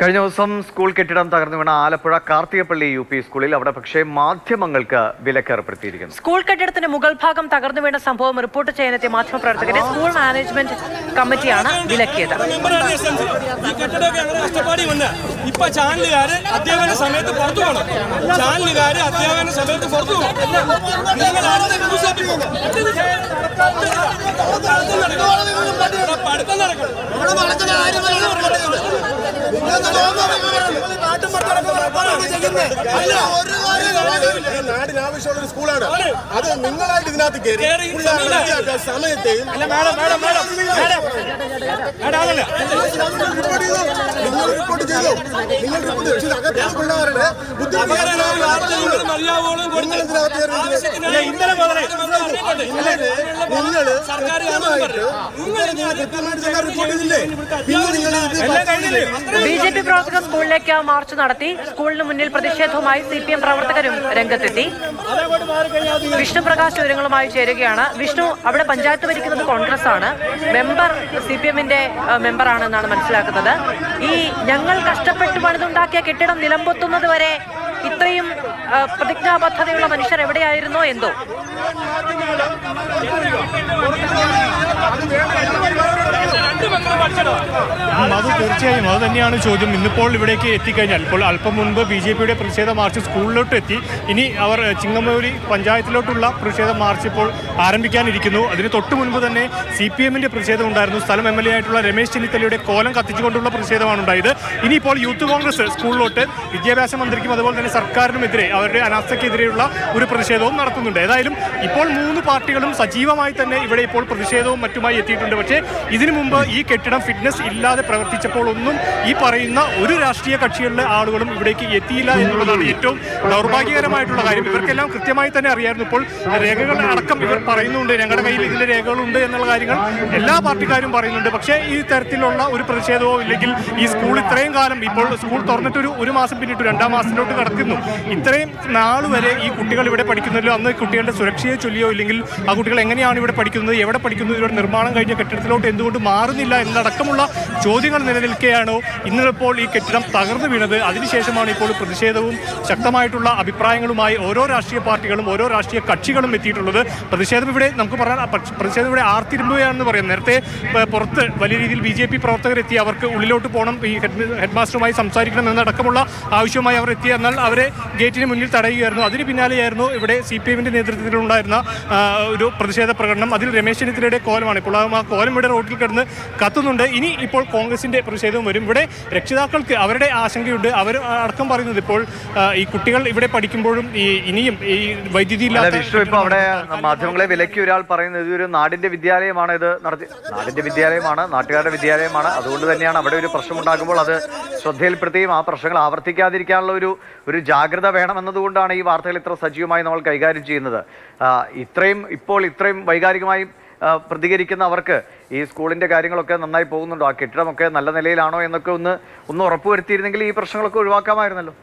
കഴിഞ്ഞ ദിവസം സ്കൂൾ കെട്ടിടം തകർന്നു വീണ ആലപ്പുഴ കാർത്തികപ്പള്ളി യു പി സ്കൂളിൽ അവിടെ പക്ഷേ മാധ്യമങ്ങൾക്ക് വിലക്കേർപ്പെടുത്തിയിരിക്കുന്നു. സ്കൂൾ കെട്ടിടത്തിന്റെ മുകൾ ഭാഗം തകർന്നു വീണ സംഭവം റിപ്പോർട്ട് ചെയ്യാനെത്തിയ മാധ്യമപ്രവർത്തകരെ സ്കൂൾ മാനേജ്മെന്റ് കമ്മിറ്റിയാണ് വിലക്കിയത്. ഈ കെട്ടിടമൊക്കെ അങ്ങനെ കഷ്ടപ്പാടി വന്ന ഇപ്പൊ ചാനലുകാര് അധ്യാപന സമയത്ത് പുറത്തു പോകണം. ചാനലുകാര് അധ്യാപന സമയത്ത് പുറത്തു പോകണം. നിങ്ങൾ അടുത്ത ന്യൂസ് ആയിട്ട് പോകും. പഠിത്തം നടക്കണം. നാടിന് ആവശ്യമുള്ള ഒരു സ്കൂളാണ്. അത് നിങ്ങളായിട്ട് ഇതിനകത്ത് കയറി. സമയത്തെയും. നിങ്ങൾ റിപ്പോർട്ട് ചെയ്തു. നിങ്ങൾ റിപ്പോർട്ട് ചെയ്തു. അകത്തുള്ള പിള്ളേരുടെ ബുദ്ധി പകരം വാർത്തകളും മര്യാദകളും കൊടുത്ത് നിങ്ങൾ ഇതിനകത്ത് ഇന്നലെ മുതലേ. നിങ്ങൾ? ബി ജെ പി പ്രവർത്തകർ സ്കൂളിലേക്ക് മാർച്ച് നടത്തി. സ്കൂളിന് മുന്നിൽ പ്രതിഷേധവുമായി സി പി എം പ്രവർത്തകരും രംഗത്തെത്തി. വിഷ്ണു പ്രകാശ് വിവരങ്ങളുമായി ചേരുകയാണ്. വിഷ്ണു അവിടെ പഞ്ചായത്ത് ഭരിക്കുന്നത് കോൺഗ്രസ് ആണ് മെമ്പർ സി പി എമ്മിന്റെ മെമ്പറാണെന്നാണ് മനസ്സിലാക്കുന്നത്. ഈ ഞങ്ങൾ കഷ്ടപ്പെട്ട് പണിതുണ്ടാക്കിയ കെട്ടിടം നിലംപൊത്തുന്നത് വരെ ഇത്രയും പ്രതിജ്ഞാബദ്ധതയുള്ള മനുഷ്യർ എവിടെയായിരുന്നോ? എന്തോ? അത് തീർച്ചയായും അത് തന്നെയാണ് ചോദ്യം. ഇന്നിപ്പോൾ ഇവിടേക്ക് എത്തിക്കഴിഞ്ഞാൽ ഇപ്പോൾ അല്പം മുൻപ് ബി ജെ പിയുടെ പ്രതിഷേധ മാർച്ച് സ്കൂളിലോട്ട് എത്തി ഇനി അവർ ചിങ്ങമ്മൂരി ചിങ്ങമൂരി പഞ്ചായത്തിലോട്ടുള്ള പ്രതിഷേധ മാർച്ച് ഇപ്പോൾ ആരംഭിക്കാനിരിക്കുന്നു. അതിന് തൊട്ട് മുൻപ് തന്നെ സി പി എമ്മിന്റെ പ്രതിഷേധം ഉണ്ടായിരുന്നു. സ്ഥലം എം എൽ എ ആയിട്ടുള്ള രമേശ് ചെന്നിത്തലയുടെ കോലം കത്തിച്ചുകൊണ്ടുള്ള പ്രതിഷേധമാണ് ഉണ്ടായത്. ഇനിയിപ്പോൾ യൂത്ത് കോൺഗ്രസ് സ്കൂളിലോട്ട് വിദ്യാഭ്യാസ മന്ത്രിക്കും അതുപോലെ തന്നെ സർക്കാരിനുമെതിരെ അവരുടെ അനാസ്ഥയ്ക്കെതിരെയുള്ള ഒരു പ്രതിഷേധവും നടത്തുന്നുണ്ട്. ഏതായാലും ഇപ്പോൾ മൂന്ന് പാർട്ടികളും സജീവമായി തന്നെ ഇവിടെ ഇപ്പോൾ പ്രതിഷേധവും മറ്റുമായി എത്തിയിട്ടുണ്ട്. പക്ഷേ ഇതിനു മുമ്പ് ഈ കെട്ടിടം ഫിറ്റ്നസ് ഇല്ലാതെ പ്രവർത്തിച്ചപ്പോൾ ഒന്നും ഈ പറയുന്ന ഒരു രാഷ്ട്രീയ കക്ഷികളിലെ ആളുകളും ഇവിടേക്ക് എത്തിയില്ല എന്നുള്ളതാണ് ഏറ്റവും ദൗർഭാഗ്യകരമായിട്ടുള്ള കാര്യം. ഇവർക്കെല്ലാം കൃത്യമായി തന്നെ അറിയായിരുന്നു. ഇപ്പോൾ രേഖകൾ അടക്കം ഇവർ പറയുന്നുണ്ട്. ഞങ്ങളുടെ കയ്യിൽ ഇതിലെ രേഖകളുണ്ട് എന്നുള്ള കാര്യങ്ങൾ എല്ലാ പാർട്ടിക്കാരും പറയുന്നുണ്ട്. പക്ഷേ ഈ തരത്തിലുള്ള ഒരു പ്രതിഷേധമോ ഇല്ലെങ്കിൽ ഈ സ്കൂൾ ഇത്രയും കാലം ഇപ്പോൾ സ്കൂൾ തുറന്നിട്ട് ഒരു മാസം പിന്നിട്ട് രണ്ടാം മാസത്തിലോട്ട് കടക്കുന്നു. ഇത്രയും നാൾ വരെ ഈ കുട്ടികൾ ഇവിടെ പഠിക്കുന്നതിലോ അന്ന് കുട്ടികളുടെ സുരക്ഷയെ ചൊല്ലിയോ ഇല്ലെങ്കിൽ ആ കുട്ടികൾ എങ്ങനെയാണ് ഇവിടെ പഠിക്കുന്നത്? എവിടെ പഠിക്കുന്നത് ഇവിടെ നിർമ്മാണം കഴിഞ്ഞ കെട്ടിടത്തിലോട്ട് എന്തുകൊണ്ട് മാറുന്നില്ല എന്നടക്കമുള്ള ചോദ്യങ്ങൾ നിലനിൽക്കുകയാണോ ഇന്നിപ്പോൾ ഈ കെട്ടിടം തകർന്നു വീണത് അതിനുശേഷമാണ് ഇപ്പോൾ പ്രതിഷേധവും ശക്തമായിട്ടുള്ള അഭിപ്രായങ്ങളുമായി ഓരോ രാഷ്ട്രീയ പാർട്ടികളും ഓരോ രാഷ്ട്രീയ കക്ഷികളും എത്തിയിട്ടുള്ളത്. പ്രതിഷേധം ഇവിടെ നമുക്ക് പറയാം പ്രതിഷേധം ഇവിടെ ആർത്തിരുമ്പുകയാണെന്ന് പറയാം. നേരത്തെ പുറത്ത് വലിയ രീതിയിൽ ബി ജെ പി പ്രവർത്തകരെത്തി അവർക്ക് ഉള്ളിലോട്ട് പോകണം. ഈ ഹെഡ് ഹെഡ് മാസ്റ്ററുമായി സംസാരിക്കണം എന്നടക്കമുള്ള ആവശ്യമായി അവർ എത്തി. എന്നാൽ അവരെ ഗേറ്റിന് മുന്നിൽ തടയുകയായിരുന്നു. അതിന് പിന്നാലെയായിരുന്നു ഇവിടെ സി പി എമ്മിന്റെ നേതൃത്വത്തിലുണ്ടായിരുന്ന ഒരു പ്രതിഷേധ പ്രകടനം. അതിൽ രമേശ് ചെന്നിത്തലയുടെ കോലമാണ്. ഇപ്പോൾ ആ കോലം ഇവിടെ റോഡിൽ കിടന്ന് കത്തുന്നുണ്ട്. ഇനി ഇപ്പോൾ കോൺഗ്രസിന്റെ പ്രതിഷേധവും വരും. ഇവിടെ രക്ഷിതാക്കൾക്ക് അവരുടെ ആശങ്കയുണ്ട്. അവർ അടക്കം പറയുന്നത് ഇപ്പോൾ ഈ കുട്ടികൾ ഇവിടെ പഠിക്കുമ്പോഴും ഈ ഇനിയും ഈ വൈദ്യുതി ഇല്ലാത്ത അവിടെ മാധ്യമങ്ങളെ വിലക്കി ഒരാൾ പറയുന്നത് ഇതൊരു നാടിന്റെ വിദ്യാലയമാണ് ഇത് നടത്തി നാടിന്റെ വിദ്യാലയമാണ് നാട്ടുകാരുടെ വിദ്യാലയമാണ്. അതുകൊണ്ട് തന്നെയാണ് അവിടെ ഒരു പ്രശ്നം ഉണ്ടാകുമ്പോൾ അത് ശ്രദ്ധയിൽപ്പെടുത്തുകയും ആ പ്രശ്നങ്ങൾ ആവർത്തിക്കാതിരിക്കാനുള്ള ഒരു ഒരു ജാഗ്രത വേണമെന്നതുകൊണ്ടാണ് ഈ വാർത്തകൾ ഇത്ര സജീവമായി നമ്മൾ കൈകാര്യം ചെയ്യുന്നത്. ഇത്രയും ഇപ്പോൾ ഇത്രയും വൈകാരികമായി പ്രതികരിക്കുന്ന അവർക്ക് ഈ സ്കൂളിന്റെ കാര്യങ്ങളൊക്കെ നന്നായി പോകുന്നുണ്ടോ? ആ കെട്ടിടമൊക്കെ നല്ല നിലയിലാണോ എന്നൊക്കെ ഒന്ന് ഒന്ന് ഉറപ്പുവരുത്തിയിരുന്നെങ്കിൽ ഈ പ്രശ്നങ്ങളൊക്കെ ഒഴിവാക്കാമായിരുന്നല്ലോ.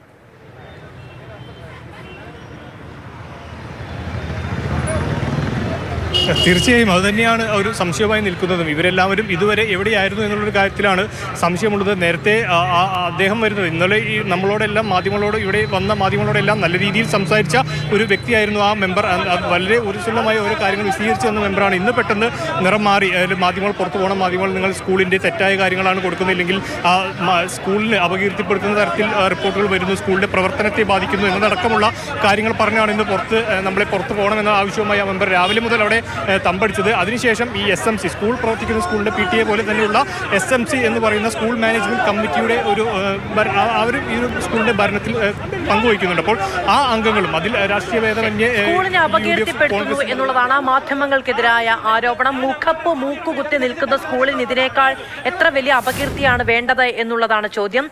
തീർച്ചയായും അത് തന്നെയാണ് ഒരു സംശയമായി നിൽക്കുന്നതും. ഇവരെല്ലാവരും ഇതുവരെ എവിടെയായിരുന്നു എന്നുള്ളൊരു കാര്യത്തിലാണ് സംശയമുള്ളത്. നേരത്തെ അദ്ദേഹം വരുന്നത്. ഇന്നലെ ഈ നമ്മളോടെല്ലാം മാധ്യമങ്ങളോട് ഇവിടെ വന്ന മാധ്യമങ്ങളോടെല്ലാം നല്ല രീതിയിൽ സംസാരിച്ച ഒരു വ്യക്തിയായിരുന്നു ആ മെമ്പർ. വളരെ ഉരുസുള്ളമായ ഓരോ കാര്യങ്ങൾ വിശദീകരിച്ചു തന്ന മെമ്പറാണ്. ഇന്ന് പെട്ടെന്ന് നിറം മാറി. മാധ്യമങ്ങൾ പുറത്തു പോകണം. മാധ്യമങ്ങൾ നിങ്ങൾ സ്കൂളിന്റെ തെറ്റായ കാര്യങ്ങളാണ് കൊടുക്കുന്നില്ലെങ്കിൽ ആ സ്കൂളിനെ അപകീർത്തിപ്പെടുത്തുന്ന തരത്തിൽ റിപ്പോർട്ടുകൾ വരുന്നു. സ്കൂളിന്റെ പ്രവർത്തനത്തെ ബാധിക്കുന്നു എന്നതടക്കമുള്ള കാര്യങ്ങൾ പറഞ്ഞാണ് ഇന്ന് പുറത്ത് നമ്മളെ പുറത്തു പോകണമെന്ന ആവശ്യവുമായി ആ മെമ്പർ. രാവിലെ മുതൽ അവിടെ തമ്പടിച്ചത്. അതിനുശേഷം ഈ എസ് എം സി സ്കൂൾ പ്രവർത്തിക്കുന്ന സ്കൂളിന്റെ പി ടി എ പോലെ തന്നെയുള്ള എസ് എം സി എന്ന് പറയുന്ന സ്കൂൾ മാനേജ്മെന്റ് കമ്മിറ്റിയുടെ ഒരു അവർ അവരും ഈ ഒരു സ്കൂളിന്റെ ഭരണത്തിൽ പങ്കുവയ്ക്കുന്നുണ്ട്. അപ്പോൾ ആ അംഗങ്ങളും അതിൽ രാഷ്ട്രീയ ഭേദമന്യേ അപകീർത്തിപ്പെടുത്തുന്നു എന്നുള്ളതാണ് മാധ്യമങ്ങൾക്കെതിരായ ആരോപണം. മുഖപ്പ് മൂക്കുകുത്തി നിൽക്കുന്ന സ്കൂളിന് ഇതിനേക്കാൾ എത്ര വലിയ അപകീർത്തിയാണ് വേണ്ടത് എന്നുള്ളതാണ് ചോദ്യം.